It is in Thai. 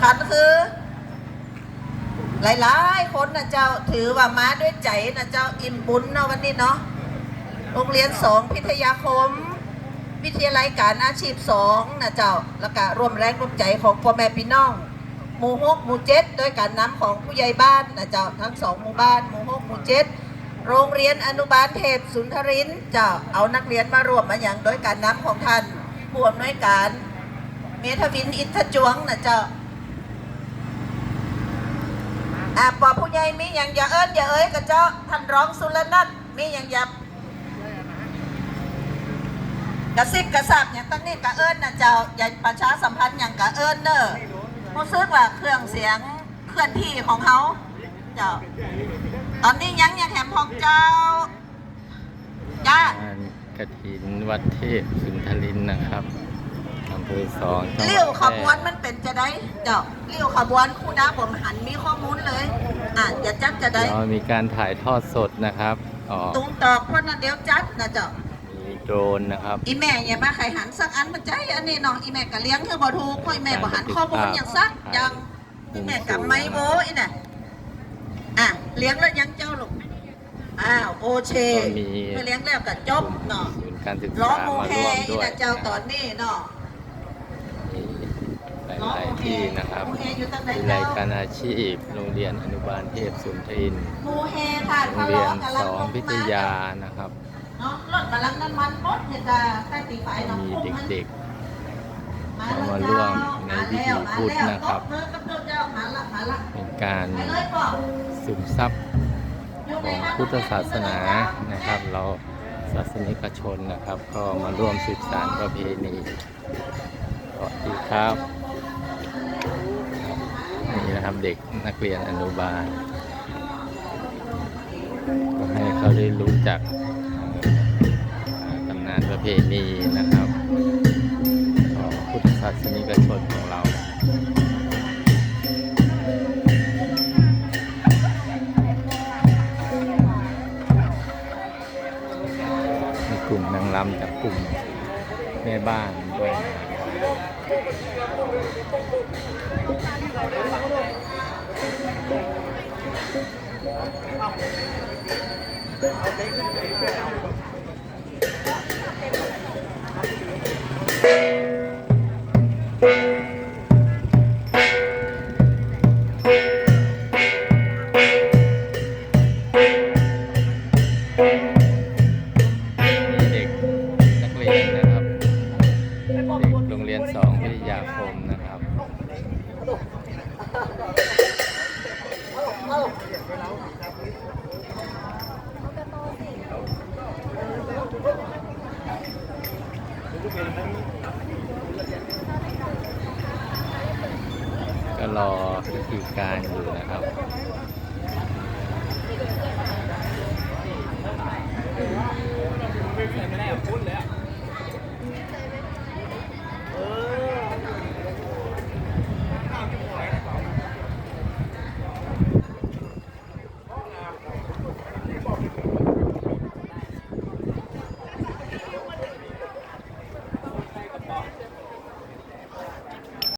คันคือหลายๆคนนะเจ้าถือว่ามาด้วยใจนะเจ้าอิ่มบุญเนาะวันนี้เนาะโรงเรียนสองพิทยาคม วิทยาลัยการอาชีพสองนะเจ้าแล้วก็ร่วมแรงร่วมใจของพ่อแม่พี่น้องหมู่หกหมู่เจ็ดโดยการนำของผู้ใหญ่บ้านนะเจ้าทั้งสองหมู่บ้านหมู่หกหมู่เจ็ดโรงเรียนอนุบาลเทพสุนทรินส์เจ้าเอานักเรียนมารวมมาอย่างโดยการนำของท่านผู้อำนวยการ เมทวินอินทจวงนะเจ้า อ่าปอผู้ใหญ่มีอย่างอย่าเอิ้นอย่าเอ้ยกับเจ้าท่านร้องสุรนัทมีอย่างอย่ากระซิบกระซาบอย่างตั้งนี้กระเอิ้นนะเจ้าอย่าประชาสัมพันธ์อย่างกระเอิ้นเนอะรู้สึกว่าเครื่องเสียงเคลื่อนที่ของเขาเจ้า ตอนนี้ยังยังแถมของเจ้าจ้ากระถินวัดเทพสุนทรินนะครับ อำเภอสองจังหวัดเลี้ยวขบวนแพร่มันเป็นจะได้เจ้าเลี้ยวขบวนครูดาผมหันมีข้อมูลเลยอะอย่าจัดจะได้เรามีการถ่ายทอดสดนะครับออกตุงตอกเพราะนั่นเดี๋ยวจัดนะเจ้ามีโดรนนะครับอีแม่อย่ามาไข่หันสักอันมันใจอันนี้น้องอีแม่ก็เลี้ยงคือบ่ถูกพ่อยแม่บ่หันข้อมูลอย่างซักยังอีแม่กับไม้โบอีน่ะอะเลี้ยงแล้วยังเจ้าลูกอ้าวโอเคก็มีเมื่อเลี้ยงแล้วก็จบเนาะศูนย์การศึกล้อษาโมมาแฮร่วมอีด้วยน่ะเจ้าตอนนี้เนาะมี หลายๆที่นะครับโมแฮอยู่ตั้งแต่วิทยาเจ้าลัยการอาชีพ โรงเรียนอนุบาลเทพสุนทรินทร์โมแฮค่ะโรทะงเรียเลาะนกันสองพิทยานะครับเนาะรถมาลังน้ำมันรถเนี่ยจะใต้ตีไฟเนาะมีพุ่งมันเด็กมาเอามาแล้วร่วมในพิธีพุทธนะครับมาแล้วมาแล้วเจ้ามาละมาละๆเป็นการไปเลยป่อซึมซับอยู่ขในองนั้นพุทธศาสนานะครับ เราศาสนิกชนนะครับ ก็มาร่วมสืบสานประเพณีสวัสดีครับ นะครับเด็กนักเรียนอนุบาลก็ให้เขาได้รู้จักตำนานประเพณีนะครับของพุทธศาสนิกชนของเรากลุ่มนางรำจากกลุ่มแม่บ้านด้วย เด็กนักเรียนนะครับ เด็กโรงเรียนสองวิทยาคม ก็รอพิธีการอยู่นะครับ